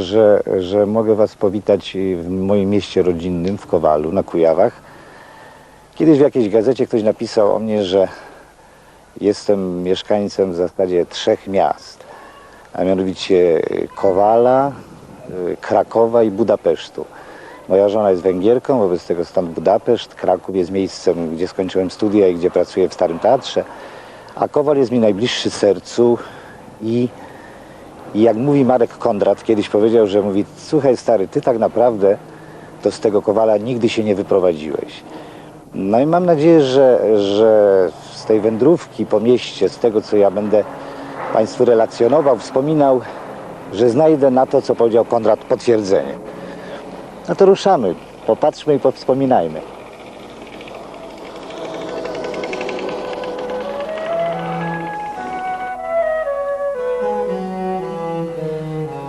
że, że mogę Was powitać w moim mieście rodzinnym, w Kowalu, na Kujawach. Kiedyś w jakiejś gazecie ktoś napisał o mnie, że jestem mieszkańcem w zasadzie trzech miast, a mianowicie Kowala, Krakowa i Budapesztu. Moja żona jest Węgierką, wobec tego stąd Budapeszt. Kraków jest miejscem, gdzie skończyłem studia i gdzie pracuję w Starym Teatrze. A Kowal jest mi najbliższy sercu i, i jak mówi Marek Kondrat, kiedyś powiedział, że mówi, słuchaj stary, ty tak naprawdę to z tego Kowala nigdy się nie wyprowadziłeś. No i mam nadzieję, że, że z tej wędrówki po mieście, z tego co ja będę Państwu relacjonował, wspominał, że znajdę na to, co powiedział Kondrat, potwierdzenie. No to ruszamy. Popatrzmy i powspominajmy.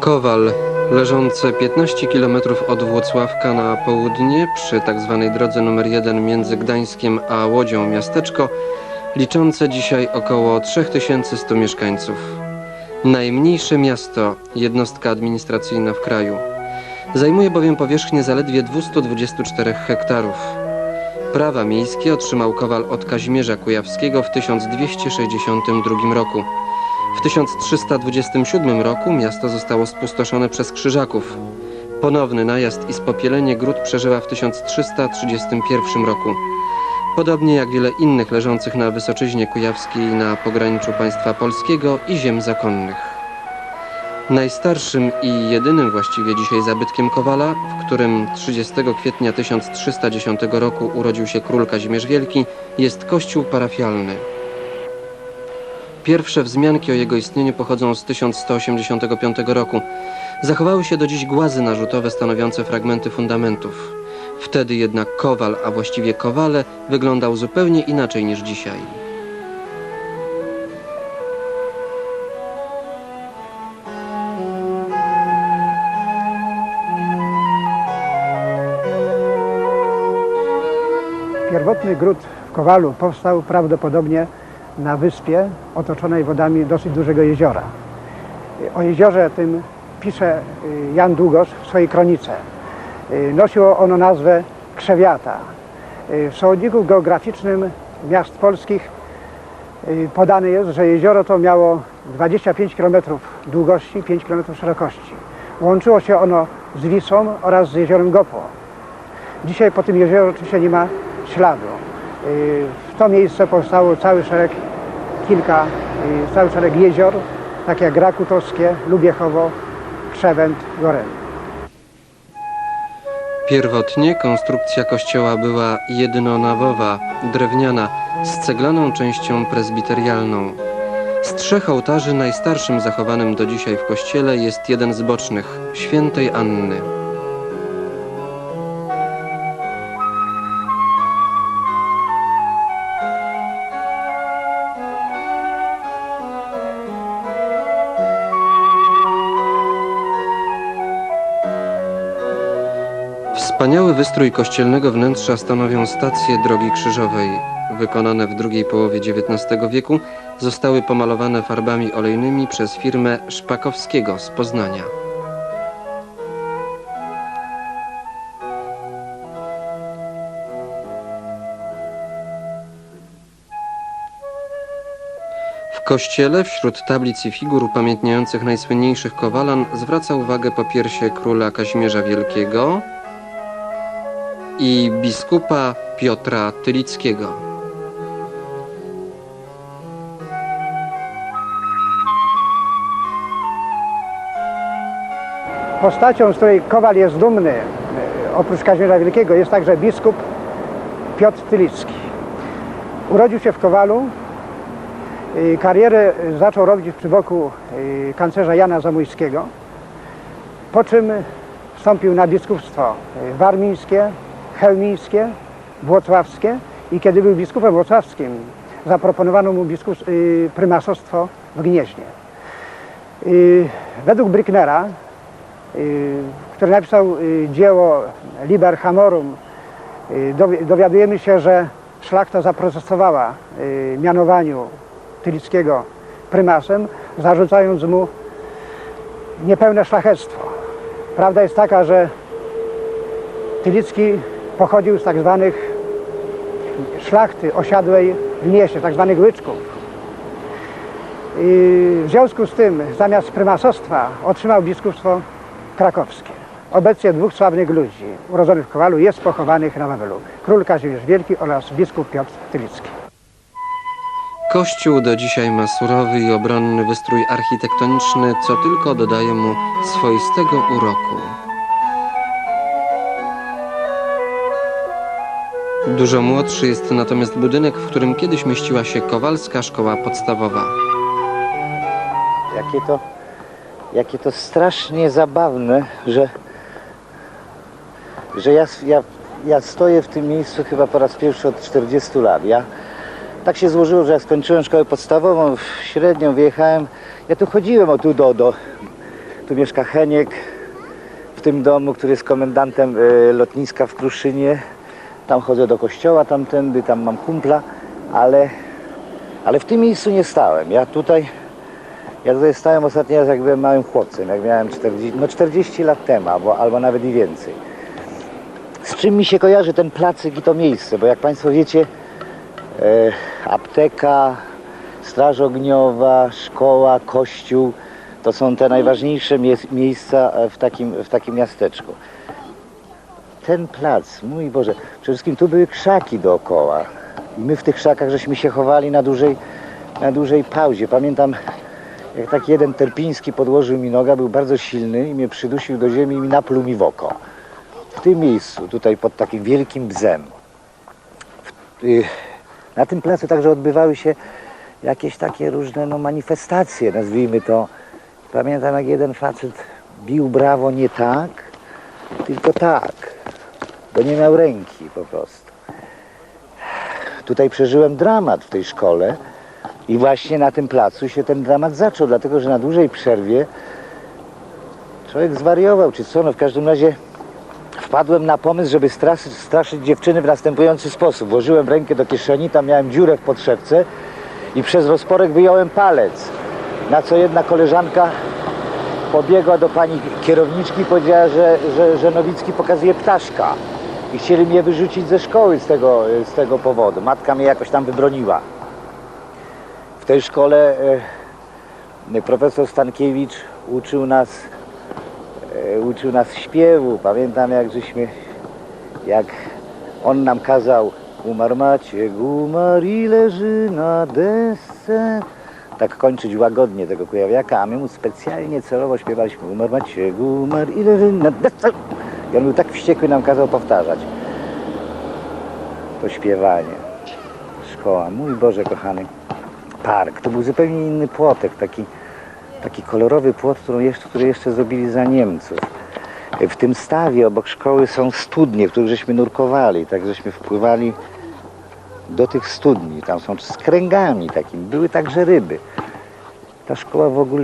Kowal, leżące 15 km od Włocławka na południe, przy tzw. drodze nr 1 między Gdańskiem a Łodzią miasteczko, liczące dzisiaj około 3100 mieszkańców. Najmniejsze miasto, jednostka administracyjna w kraju. Zajmuje bowiem powierzchnię zaledwie 224 hektarów. Prawa miejskie otrzymał Kowal od Kazimierza Kujawskiego w 1262 roku. W 1327 roku miasto zostało spustoszone przez Krzyżaków. Ponowny najazd i spopielenie gród przeżyła w 1331 roku. Podobnie jak wiele innych leżących na Wysoczyźnie Kujawskiej na pograniczu państwa polskiego i ziem zakonnych. Najstarszym i jedynym właściwie dzisiaj zabytkiem Kowala, w którym 30 kwietnia 1310 roku urodził się król Kazimierz Wielki, jest kościół parafialny. Pierwsze wzmianki o jego istnieniu pochodzą z 1185 roku. Zachowały się do dziś głazy narzutowe stanowiące fragmenty fundamentów. Wtedy jednak kowal, a właściwie kowale, wyglądał zupełnie inaczej niż dzisiaj. Pierwotny gród w Kowalu powstał prawdopodobnie na wyspie otoczonej wodami dosyć dużego jeziora. O jeziorze tym pisze y, Jan Długosz w swojej kronice. Y, Nosiło ono nazwę Krzewiata. Y, W słowniku geograficznym miast polskich podane jest, że jezioro to miało 25 km długości, 5 km szerokości. Łączyło się ono z Wisłą oraz z jeziorem Gopo. Dzisiaj po tym jeziorze oczywiście nie ma śladu. Y, W to miejsce powstało cały szereg, kilka, y, cały szereg jezior, takie jak Rakutowskie, Lubiechowo, Krzewęt, Goren. Pierwotnie konstrukcja kościoła była jednonawowa, drewniana, z ceglaną częścią prezbiterialną. Z trzech ołtarzy najstarszym zachowanym do dzisiaj w kościele jest jeden z bocznych, świętej Anny. Wspaniały wystrój kościelnego wnętrza stanowią stacje drogi krzyżowej. Wykonane w drugiej połowie XIX wieku zostały pomalowane farbami olejnymi przez firmę Szpakowskiego z Poznania. W kościele wśród tablic i figur upamiętniających najsłynniejszych kowalan zwraca uwagę po piersie króla Kazimierza Wielkiego, i biskupa Piotra Tylickiego. Postacią, z której Kowal jest dumny, oprócz Kazimierza Wielkiego, jest także biskup Piotr Tylicki. Urodził się w Kowalu. Karierę zaczął robić przy boku y, kanclerza Jana Zamojskiego, po czym wstąpił na biskupstwo y, warmińskie, chełmińskie, włocławskie i kiedy był biskupem włocławskim, zaproponowano mu biskup, y, prymasostwo w Gnieźnie. Y, Według Bricknera, y, który napisał y, dzieło Liber Hamorum, y, dowi- dowiadujemy się, że szlachta zaprotestowała y, mianowaniu Tylickiego prymasem, zarzucając mu niepełne szlachectwo. Prawda jest taka, że Tylicki pochodził z tak zwanych szlachty osiadłej w mieście, tak zwanych łyczków. I w związku z tym zamiast prymasostwa otrzymał biskupstwo krakowskie. Obecnie dwóch sławnych ludzi urodzonych w Kowalu jest pochowanych na Wawelu. Król Kazimierz Wielki oraz biskup Piotr Tylicki. Kościół do dzisiaj ma surowy i obronny wystrój architektoniczny, co tylko dodaje mu swoistego uroku. Dużo młodszy jest natomiast budynek, w którym kiedyś mieściła się Kowalska Szkoła Podstawowa. Jakie to, jakie to strasznie zabawne, że, że ja, ja, ja stoję w tym miejscu chyba po raz pierwszy od 40 lat. Ja, tak się złożyło, że jak skończyłem szkołę podstawową, średnią wyjechałem, ja tu chodziłem o tu do, do tu mieszka Heniek w tym domu, który jest komendantem y, lotniska w Kruszynie. Tam chodzę do kościoła tamtędy, tam mam kumpla, ale, ale w tym miejscu nie stałem. Ja tutaj ja tutaj stałem ostatni raz, jak byłem małym chłopcem, jak miałem 40, no 40 lat temu, albo, albo nawet i więcej. Z czym mi się kojarzy ten placyk i to miejsce? Bo jak Państwo wiecie, e, apteka, straż ogniowa, szkoła, kościół to są te najważniejsze mie miejsca w takim, w takim miasteczku. Ten plac, mój Boże, przede wszystkim tu były krzaki dookoła. I my w tych krzakach żeśmy się chowali na dużej, na dużej pauzie. Pamiętam, jak taki jeden terpiński podłożył mi noga, był bardzo silny i mnie przydusił do ziemi i mi napluł mi w oko. W tym miejscu, tutaj pod takim wielkim bzem. W- y, Na tym placu także odbywały się jakieś takie różne no, manifestacje, nazwijmy to. Pamiętam, jak jeden facet bił brawo nie tak, tylko tak, bo nie miał ręki po prostu. Tutaj przeżyłem dramat w tej szkole, i właśnie na tym placu się ten dramat zaczął, dlatego że na dłużej przerwie człowiek zwariował, czy co, no w każdym razie wpadłem na pomysł, żeby straszyć, straszyć dziewczyny w następujący sposób. Włożyłem rękę do kieszeni, tam miałem dziurę w podszewce i przez rozporek wyjąłem palec. Na co jedna koleżanka pobiegła do pani kierowniczki i powiedziała, że, że, że Nowicki pokazuje ptaszka. I chcieli mnie wyrzucić ze szkoły z tego, z tego powodu. Matka mnie jakoś tam wybroniła. W tej szkole e, profesor Stankiewicz uczył nas, e, uczył nas śpiewu. Pamiętam jak żeśmy, jak on nam kazał Umarł Maciek, umarł i leży na desce. Tak kończyć łagodnie tego kujawiaka, a my mu specjalnie celowo śpiewaliśmy Umarł Maciek, umarł i leży na desce. I on był tak wściekły, nam kazał powtarzać to śpiewanie. Szkoła, mój Boże kochany park. To był zupełnie inny płotek, taki, taki kolorowy płot, który jeszcze, który jeszcze zrobili za Niemców. W tym stawie obok szkoły są studnie, w których żeśmy nurkowali, tak żeśmy wpływali do tych studni. Tam są z kręgami takimi, były także ryby. Ta szkoła w ogóle